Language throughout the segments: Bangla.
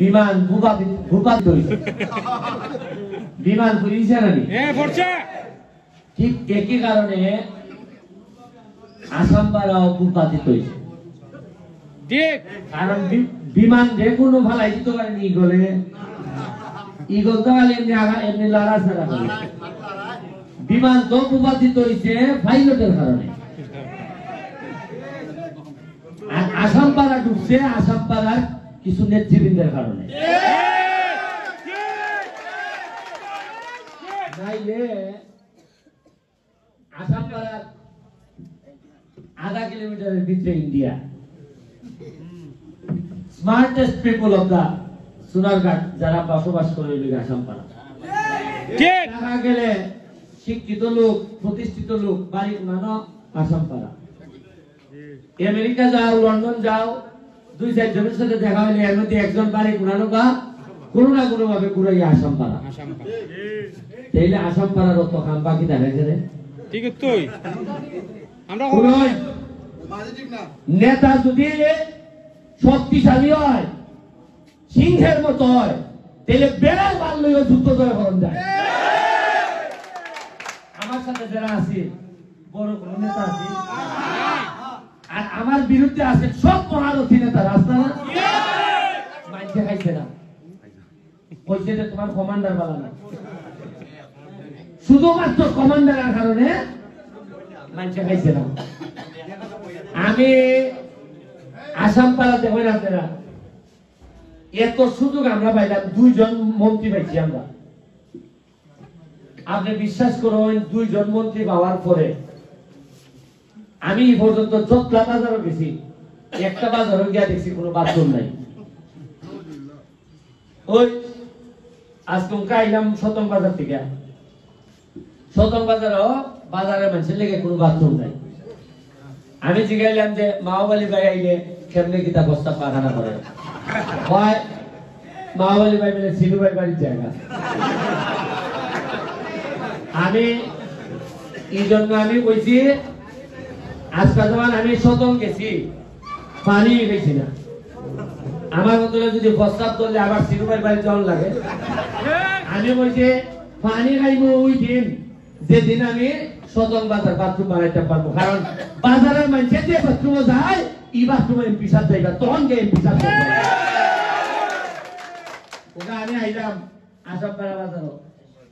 বিমান ভূপাতি হয়েছে বিমান নানি হ্যাঁ ঠিক একই কারণে আসাম পাড়াও ভূপাতিত হয়েছে কারণ বিমান যে কোনো ভালাই দিতে পারেন ইগলে। ইগল তো এমনি এমনি লড়া ছাড়া করে। বিমান তো ভূপাতিত হয়েছে পাইলটের কারণে। আর আসাম পাড়া ঢুকছে আসাম পাড়ার কিছু নেতৃবৃন্দের কারণে। নাইলে আসাম পাড়ার আধা কিলোমিটারের ভিতরে India. Smartest people of the Sonarghat যারা বসবাস করে ওই আসাম পাড়া দেখা গেলে শিক্ষিত লোক প্রতিষ্ঠিত লোক বাড়ি কোনানো আসাম পাড়া আমেরিকা যাও লন্ডন যাও দুই চারজনের সাথে দেখা হলে এর মধ্যে একজন বাড়ি কোনানো বা কোনো না কোনো ভাবে ঘুরাই আসাম পাড়া। তাইলে আসাম পাড়ার অত কাম বাকি দেখা গেলে ঠিক তুই। আমরা নেতা যদি শক্তিশালী হয় সিংহের মতো হয় তাহলে বেড়াল মারলেও যুদ্ধ করে হরণ যায়। আমার সাথে যারা আছে বড় কোন নেতা আছে? আমার বিরুদ্ধে আছে সব মহারথী নেতা না? মাইনছে খাইছে না। যে তোমার কমান্ডার না। শুধুমাত্র কমান্ডারের কারণে মানছে খাইছে না। আমি আসাম পাড়াতে হই আপনারা। এত সুযোগ আমরা পাইলাম, দুইজন মন্ত্রী পাইছি আমরা। আপনি বিশ্বাস করুন, দুইজন মন্ত্রী পাওয়ার পরে আমি এই পর্যন্ত চোখলা বাজারও গেছি, একটা বাজারও গিয়া দেখছি কোনো বাথরুম নাই। ওই, আজকে আইলাম সতম বাজার থেকে। সতম বাজারও বাজারের মানুষের লেগে কোনো বাথরুম নাই। আমি জিগাইলাম যে মাওবালি ভাই আইলে কেমনে কিতা বস্তা পাখানা করে? হয় মাওবালি ভাই বলে সিলু ভাই বাড়ির জায়গা। আমি, এই জন্য আমি কইছি আজকে তোমার আমি সতম গেছি, পানি গেছি না। আমার মতো যদি প্রস্তাব করলে আবার ভাই বাড়ি জল লাগে। আমি বলছি, পানি খাইব ওই দিন, যেদিন আমি সদন বাজার বাথরুম বানাইতে পারব। কারণ বাজারের মানুষের যে বাথরুমে যায়, এই বাথরুমে এমপি সাহেব যাইবা, তখন গে এমপি সাহেব ওটা আমি আইলাম, আসাম পাড়া বাজারও।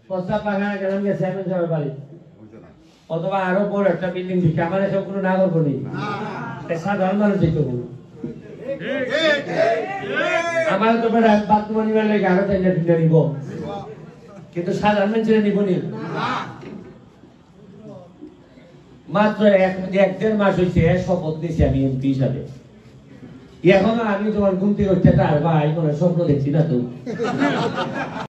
প্রস্তাব বাগানে গেলাম চেয়ারম্যান সাহেবের বাড়ি অথবা আরও বড় একটা বিল্ডিং দিকে আমার এসব কোনো না করব নেই সাধারণ মানুষ দেখতে বলব আমার তো বেড়া বাথরুম নিবার লেগে আরও টাইনা টিনা নিব। কিন্তু সাধারণ মানুষের নিব নি। মাত্র এক এক দেড় মাস হয়েছে শপথ নিয়েছি আমি এমপি হিসাবে। এখনও আমি তোমার করতে আর ভাই স্বপ্ন দেখছি না তো।